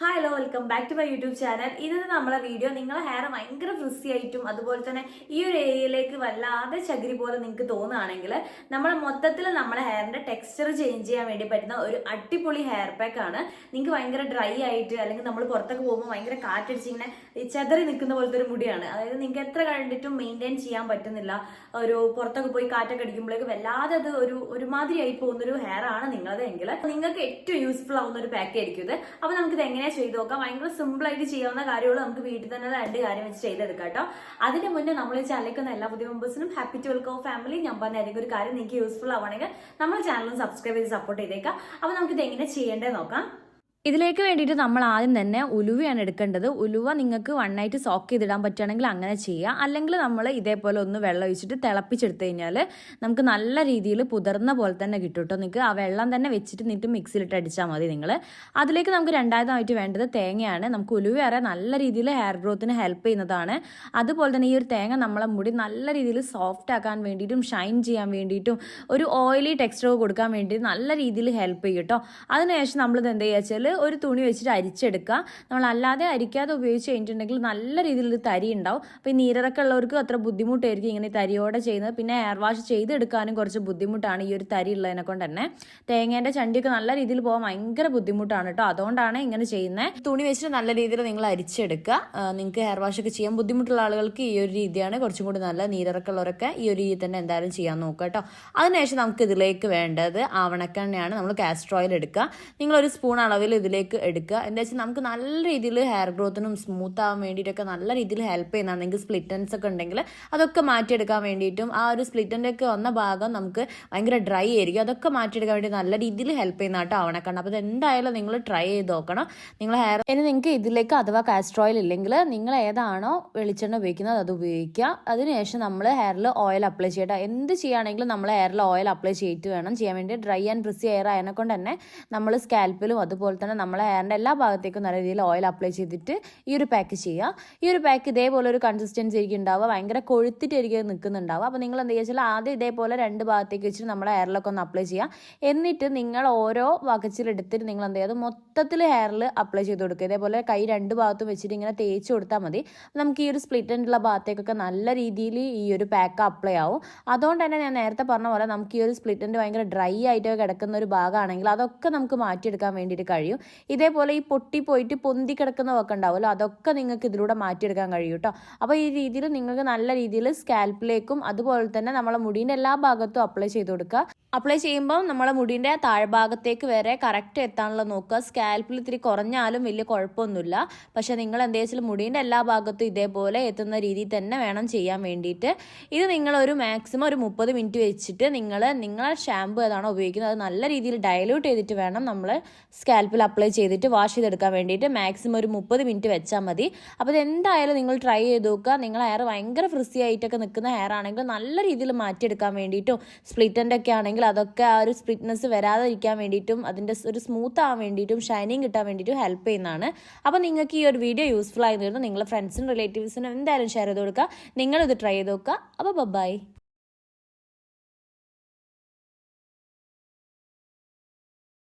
Hi hello welcome back to my YouTube channel ഇന്നത്തെ നമ്മളെ video നിങ്ങളെ ഹെയർ ഭയങ്കര ഫ്രിസി ആയിട്ടും അതുപോലെ തന്നെ ഈ ഒരു ഏരിയയിലേക്ക് വല്ലാതെ ചകിരി പോലെ നിങ്ങൾക്ക് തോന്നുകയാണെങ്കിൽ നമ്മൾ മൊത്തത്തിൽ നമ്മുടെ ഹെയറിന്റെ ടെക്സ്ചർ ചേഞ്ച് ചെയ്യാൻ വേണ്ടി പറ്റുന്ന ഒരു അടിപൊളി ഹെയർ പാക്ക് ആണ്. നിങ്ങൾക്ക് ഭയങ്കര ഡ്രൈ ആയിട്ട് അല്ലെങ്കിൽ നമ്മൾ പുറത്തൊക്കെ പോകുമ്പോൾ ഭയങ്കര കാറ്റടിച്ച് ഇങ്ങനെ ചെതറി നിൽക്കുന്ന പോലത്തെ ഒരു മുടിയാണ്. അതായത് നിങ്ങൾക്ക് എത്ര കണ്ടിട്ടും മെയിന്റെയിൻ ചെയ്യാൻ പറ്റുന്നില്ല. ഒരു പുറത്തൊക്കെ പോയി കാറ്റൊക്കെ അടിക്കുമ്പോഴേക്ക് വല്ലാതെ അത് ഒരു ഒരുമാതിരി ആയി പോകുന്ന ഒരു ഹെയർ ആണ് നിങ്ങളത് നിങ്ങൾക്ക് ഏറ്റവും യൂസ്ഫുൾ ആവുന്ന ഒരു പാക്ക് ആയിരിക്കും ഇത്. അപ്പോൾ നമുക്ക് ഇത് എങ്ങനെ ചെയ്ത് നോക്കാം. ഭയങ്കര സിമ്പിൾ ആയിട്ട് ചെയ്യാവുന്ന കാര്യങ്ങൾ നമുക്ക് വീട്ടിൽ തന്നെ രണ്ട് കാര്യം വെച്ച് ചെയ്തെടുക്കാം കേട്ടോ. അതിന് മുന്നേ നമ്മൾ ഈ ചാനലിൽ എല്ലാ പുതിയ മെമ്പേഴ്സിനും ഹാപ്പി ടു വെൽക്കം ഫാമിലി ഞാൻ പറഞ്ഞ ഏതെങ്കിലും ഒരു കാര്യം നിങ്ങൾക്ക് യൂസ്ഫുൾ ആവണമെങ്കിൽ നമ്മൾ ചാനലും സബ്സ്ക്രൈബ് ചെയ്ത് സപ്പോർട്ട് ചെയ്തേക്കാം. അപ്പൊ നമുക്ക് ഇത് എങ്ങനെ ചെയ്യേണ്ടത് നോക്കാം. ഇതിലേക്ക് വേണ്ടിയിട്ട് നമ്മൾ ആദ്യം തന്നെ ഉലുവയാണ് എടുക്കേണ്ടത്. ഉലുവ നിങ്ങൾക്ക് വൺ നൈറ്റ് സോക്ക് ചെയ്തിടാൻ പറ്റുകയാണെങ്കിൽ അങ്ങനെ ചെയ്യുക അല്ലെങ്കിൽ നമ്മൾ ഇതേപോലെ ഒന്ന് വെള്ളം ഒഴിച്ചിട്ട് തിളപ്പിച്ചെടുത്ത് കഴിഞ്ഞാൽ നമുക്ക് നല്ല രീതിയിൽ പുതർന്ന പോലെ തന്നെ കിട്ടും കേട്ടോ നിങ്ങൾക്ക് ആ വെള്ളം തന്നെ വെച്ചിട്ട് നിന്നിട്ട് മിക്സിയിലിട്ട് അടിച്ചാൽ മതി നിങ്ങൾ അതിലേക്ക് നമുക്ക് രണ്ടാമതായിട്ട് വേണ്ടത് തേങ്ങയാണ്. നമുക്ക് ഉലുവ അറിയാൻ നല്ല രീതിയിൽ ഹെയർ ഗ്രോത്തിന് ഹെൽപ്പ് ചെയ്യുന്നതാണ്. അതുപോലെ തന്നെ ഈ ഒരു തേങ്ങ നമ്മളെ മുടി നല്ല രീതിയിൽ സോഫ്റ്റ് ആക്കാൻ വേണ്ടിയിട്ടും ഷൈൻ ചെയ്യാൻ വേണ്ടിയിട്ടും ഒരു ഓയിലി ടെക്സ്ചർ കൊടുക്കാൻ വേണ്ടി നല്ല രീതിയിൽ ഹെൽപ്പ് ചെയ്യും കേട്ടോ. അതിനുശേഷം നമ്മളിത് എന്താ വെച്ചാൽ ഒരു തുണി വെച്ചിട്ട് അരിച്ചെടുക്കുക. നമ്മൾ അല്ലാതെ അരിക്കാതെ ഉപയോഗിച്ച് കഴിഞ്ഞിട്ടുണ്ടെങ്കിൽ നല്ല രീതിയിൽ തരി ഉണ്ടാവും. അപ്പോൾ ഈ നീരിറക്കം ഉള്ളവർക്ക് അത്ര ബുദ്ധിമുട്ടായിരിക്കും ഇങ്ങനെ തരിയോടെ ചെയ്യുന്നത്. പിന്നെ എയർ വാഷ് ചെയ്തെടുക്കാനും കുറച്ച് ബുദ്ധിമുട്ടാണ് ഈ ഒരു തരി ഉള്ളതിനെ കൊണ്ട് തന്നെ. തേങ്ങേന്റെ ചണ്ടിയൊക്കെ നല്ല രീതിയിൽ പോകാൻ ഭയങ്കര ബുദ്ധിമുട്ടാണ് കേട്ടോ അതുകൊണ്ടാണ് ഇങ്ങനെ ചെയ്യുന്നത് തുണി വെച്ചിട്ട് നല്ല രീതിയിൽ നിങ്ങൾ അരിച്ചെടുക്കുക. നിങ്ങൾക്ക് ഹെയർ വാഷ് ഒക്കെ ചെയ്യാൻ ബുദ്ധിമുട്ടുള്ള ആളുകൾക്ക് ഈ ഒരു രീതിയാണ്. കുറച്ചും കൂടി നല്ല നീരിറക്കുള്ളവരൊക്കെ ഈ ഒരു രീതി തന്നെ എന്തായാലും ചെയ്യാൻ നോക്കുക കേട്ടോ അതിനുശേഷം നമുക്ക് ഇതിലേക്ക് വേണ്ടത് ആവണക്കെണ്ണയാണ്. നമ്മൾ കാസ്റ്റർ ഓയിൽ എടുക്കുക. നിങ്ങളൊരു സ്പൂൺ അളവിൽ ഇതിലേക്ക് എടുക്കുക. എന്താ വെച്ചാൽ നമുക്ക് നല്ല രീതിയിൽ ഹെയർ ഗ്രോത്തിനും സ്മൂത്ത് ആവാൻ വേണ്ടിയിട്ടൊക്കെ നല്ല രീതിയിൽ ഹെൽപ്പ് ചെയ്യുന്നതാണ് നിങ്ങൾക്ക് സ്പ്ലിറ്റൻസ് ഒക്കെ ഉണ്ടെങ്കിൽ അതൊക്കെ മാറ്റിയെടുക്കാൻ വേണ്ടിയിട്ടും ആ ഒരു സ്പ്ലിറ്റന്റെ ഒക്കെ വന്ന ഭാഗം നമുക്ക് ഭയങ്കര ഡ്രൈ ആയിരിക്കും. അതൊക്കെ മാറ്റിയെടുക്കാൻ വേണ്ടി നല്ല രീതിയിൽ ഹെൽപ്പ് ചെയ്യുന്ന കേട്ടോ ആവണക്കണ്ണ അപ്പോൾ എന്തായാലും നിങ്ങൾ ട്രൈ ചെയ്ത് നോക്കണം. നിങ്ങൾ ഹെയർ ഇനി നിങ്ങൾക്ക് ഇതിലേക്ക് അഥവാ കാസ്റ്റർ ഓയിൽ ഇല്ലെങ്കിൽ നിങ്ങൾ ഏതാണോ വെളിച്ചെണ്ണ ഉപയോഗിക്കുന്നത് അത് ഉപയോഗിക്കുക. അതിനുശേഷം നമ്മൾ ഹെയറിൽ ഓയിൽ അപ്ലൈ ചെയ്യട്ടെ എന്ത് ചെയ്യുകയാണെങ്കിലും നമ്മൾ ഹെയറിൽ ഓയിൽ അപ്ലൈ ചെയ്തിട്ട് വേണം. ചെയ്യാൻ വേണ്ടി ഡ്രൈ ആൻഡ് പ്രിസി ഹെയർ ആയതിനെ കൊണ്ട് തന്നെ നമ്മൾ സ്കാൽപ്പിലും അതുപോലെ തന്നെ നമ്മളെ ഹെയറിന്റെ എല്ലാ ഭാഗത്തേക്കും നല്ല രീതിയിൽ ഓയിൽ അപ്ലൈ ചെയ്തിട്ട് ഈ ഒരു പാക്ക് ചെയ്യുക. ഈ ഒരു പാക്ക് ഇതേപോലെ ഒരു കൺസിസ്റ്റൻസി ആയിരിക്കും ഉണ്ടാവുക. ഭയങ്കര കൊഴുത്തിട്ടായിരിക്കും നിൽക്കുന്നുണ്ടാവുക. അപ്പോൾ നിങ്ങൾ എന്താ വെച്ചാൽ ആദ്യം ഇതേപോലെ രണ്ട് ഭാഗത്തേക്ക് വെച്ചിട്ട് നമ്മുടെ ഹെയറിലൊക്കെ ഒന്ന് അപ്ലൈ ചെയ്യുക. എന്നിട്ട് നിങ്ങൾ ഓരോ വകച്ചിലെടുത്തിട്ട് നിങ്ങൾ എന്ത് ചെയ്യുക അത് മൊത്തത്തിൽ ഹെയറിൽ അപ്ലൈ ചെയ്ത് കൊടുക്കുക. ഇതേപോലെ കൈ രണ്ട് ഭാഗത്തും വെച്ചിട്ട് ഇങ്ങനെ തേച്ച് കൊടുത്താൽ മതി. നമുക്ക് ഈ ഒരു സ്പ്ലിറ്റ് ഉള്ള ഭാഗത്തേക്കൊക്കെ നല്ല രീതിയിൽ ഈ ഒരു പാക്ക് അപ്ലൈ ആവും. അതുകൊണ്ട് തന്നെ ഞാൻ നേരത്തെ പറഞ്ഞ പോലെ നമുക്ക് ഈ ഒരു സ്പ്ലിറ്റിന്റെ ഭയങ്കര ഡ്രൈ ആയിട്ട് കിടക്കുന്ന ഒരു ഭാഗമാണെങ്കിൽ അതൊക്കെ നമുക്ക് മാറ്റിയെടുക്കാൻ വേണ്ടിയിട്ട് കഴിയും. ഇതേപോലെ ഈ പൊട്ടി പോയിട്ട് പൊന്തി കിടക്കുന്നതൊക്കെ ഉണ്ടാവുമല്ലോ അതൊക്കെ നിങ്ങൾക്ക് ഇതിലൂടെ മാറ്റിയെടുക്കാൻ കഴിയും കേട്ടോ അപ്പോൾ ഈ രീതിയിൽ നിങ്ങൾക്ക് നല്ല രീതിയിൽ സ്കാൽപ്പിലേക്കും അതുപോലെ തന്നെ നമ്മളെ മുടീന്റെ എല്ലാ ഭാഗത്തും അപ്ലൈ ചെയ്ത് കൊടുക്കുക. അപ്ലൈ ചെയ്യുമ്പോൾ നമ്മുടെ മുടിന്റെ താഴ്ഭാഗത്തേക്ക് വരെ കറക്റ്റ് എത്താനുള്ള നോക്കുക. സ്കാൽപ്പിൽ ഇത്തിരി കുറഞ്ഞാലും വലിയ കുഴപ്പമൊന്നുമില്ല. പക്ഷെ നിങ്ങൾ എന്താ വെച്ചാൽ മുടീന്റെ എല്ലാ ഭാഗത്തും ഇതേപോലെ എത്തുന്ന രീതിയിൽ തന്നെ വേണം ചെയ്യാൻ വേണ്ടിയിട്ട്. ഇത് നിങ്ങളൊരു മാക്സിമം ഒരു മുപ്പത് മിനിറ്റ് വെച്ചിട്ട് നിങ്ങൾ നിങ്ങൾ ഷാമ്പു ഏതാണോ ഉപയോഗിക്കുന്നത് അത് നല്ല രീതിയിൽ ഡയലൂട്ട് ചെയ്തിട്ട് വേണം നമ്മൾ സ്കാൽപ്പിൽ അപ്ലൈ ചെയ്തിട്ട് വാഷ് ചെയ്തെടുക്കാൻ വേണ്ടിയിട്ട്. മാക്സിമം ഒരു മുപ്പത് മിനിറ്റ് വെച്ചാൽ മതി. അപ്പോൾ ഇത് എന്തായാലും നിങ്ങൾ ട്രൈ ചെയ്ത് നോക്കുക. നിങ്ങൾ ഹെയർ ഭയങ്കര ഫ്രിസി ആയിട്ടൊക്കെ നിൽക്കുന്ന ഹെയർ ആണെങ്കിൽ നല്ല രീതിയിൽ മാറ്റിയെടുക്കാൻ വേണ്ടിയിട്ടും സ്പ്ലിറ്റന്റെ ഒക്കെ ആണെങ്കിൽ അതൊക്കെ ആ ഒരു സ്പ്രിറ്റ്നെസ് വരാതിരിക്കാൻ വേണ്ടിയിട്ടും അതിന്റെ ഒരു സ്മൂത്ത് ആവാൻ വേണ്ടിയിട്ടും ഷൈനിങ് കിട്ടാൻ വേണ്ടിയിട്ടും ഹെൽപ്പ് ചെയ്യുന്നതാണ്. അപ്പോൾ നിങ്ങൾക്ക് ഈ ഒരു വീഡിയോ യൂസ്ഫുൾ ആയിരുന്നു നിങ്ങളുടെ ഫ്രണ്ട്സിനും റിലേറ്റീവ്സിനും എന്തായാലും ഷെയർ ചെയ്ത് കൊടുക്കുക. നിങ്ങളിത് ട്രൈ ചെയ്ത് നോക്കുക. അപ്പോൾ ബൈ